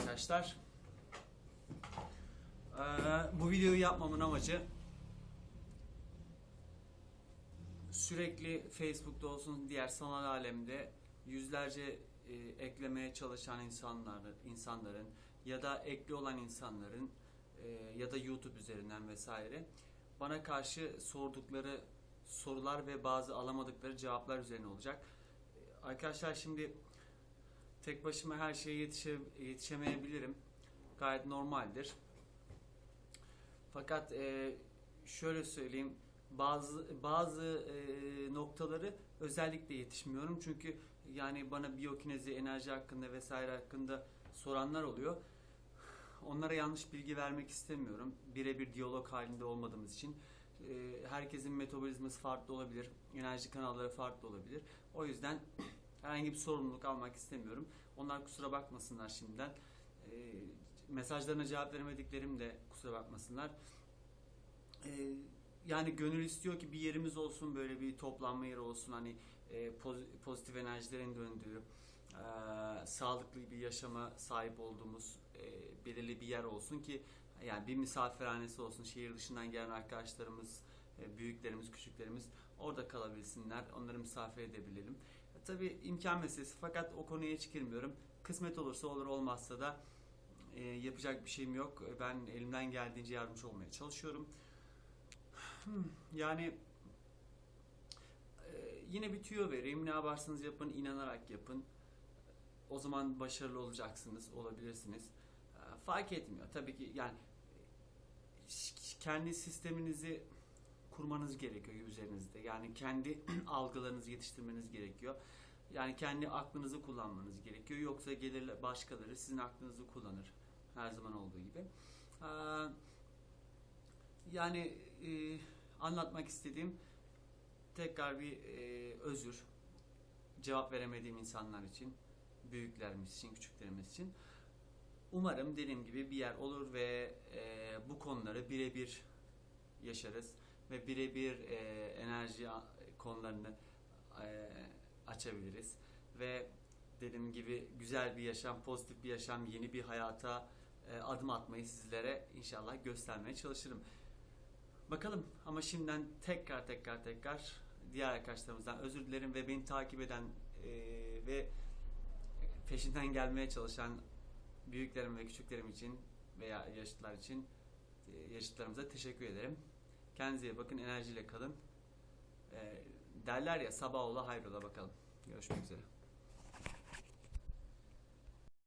arkadaşlar. Ee, bu videoyu yapmamın amacı sürekli Facebook'ta olsun diğer sanal alemde yüzlerce e, eklemeye çalışan insanların, insanların ya da ekli olan insanların e, ya da YouTube üzerinden vesaire bana karşı sordukları sorular ve bazı alamadıkları cevaplar üzerine olacak. Arkadaşlar şimdi tek başıma her şeye yetişe, yetişemeyebilirim. Gayet normaldir. Fakat e, şöyle söyleyeyim bazı bazı e, noktaları özellikle yetişmiyorum çünkü yani bana biyokinezi, enerji hakkında vesaire hakkında soranlar oluyor. Onlara yanlış bilgi vermek istemiyorum. Birebir diyalog halinde olmadığımız için. E, herkesin metabolizması farklı olabilir. Enerji kanalları farklı olabilir. O yüzden herhangi bir sorumluluk almak istemiyorum. Onlar kusura bakmasınlar şimdiden. E, mesajlarına cevap veremediklerim de kusura bakmasınlar. E, yani gönül istiyor ki bir yerimiz olsun böyle bir toplanma yeri olsun hani e, poz- pozitif enerjilerin döndüğü e, sağlıklı bir yaşama sahip olduğumuz e, belirli bir yer olsun ki yani bir misafirhanesi olsun şehir dışından gelen arkadaşlarımız e, büyüklerimiz küçüklerimiz orada kalabilsinler onları misafir edebilelim e, tabi imkan meselesi fakat o konuya hiç girmiyorum kısmet olursa olur olmazsa da e, yapacak bir şeyim yok ben elimden geldiğince yardımcı olmaya çalışıyorum Hmm, Yani e, yine bir tüyo vereyim. Ne yaparsanız yapın, inanarak yapın. O zaman başarılı olacaksınız, olabilirsiniz. E, Fark etmiyor. Tabii ki yani e, kendi sisteminizi kurmanız gerekiyor üzerinizde. Yani kendi algılarınızı yetiştirmeniz gerekiyor. Yani kendi aklınızı kullanmanız gerekiyor. Yoksa gelir başkaları sizin aklınızı kullanır. Her zaman olduğu gibi. Ee, yani e, anlatmak istediğim tekrar bir e, özür. Cevap veremediğim insanlar için, büyüklerimiz için, küçüklerimiz için. Umarım dediğim gibi bir yer olur ve e, bu konuları birebir yaşarız ve birebir e, enerji konularını e, açabiliriz ve dediğim gibi güzel bir yaşam, pozitif bir yaşam, yeni bir hayata e, adım atmayı sizlere inşallah göstermeye çalışırım. Bakalım ama şimdiden tekrar tekrar tekrar diğer arkadaşlarımızdan özür dilerim ve beni takip eden e, ve peşinden gelmeye çalışan büyüklerim ve küçüklerim için veya yaşlılar için e, yaşıtlarımıza teşekkür ederim. Kendinize bakın, enerjiyle kalın. E, derler ya sabah ola hayrola bakalım. Görüşmek üzere.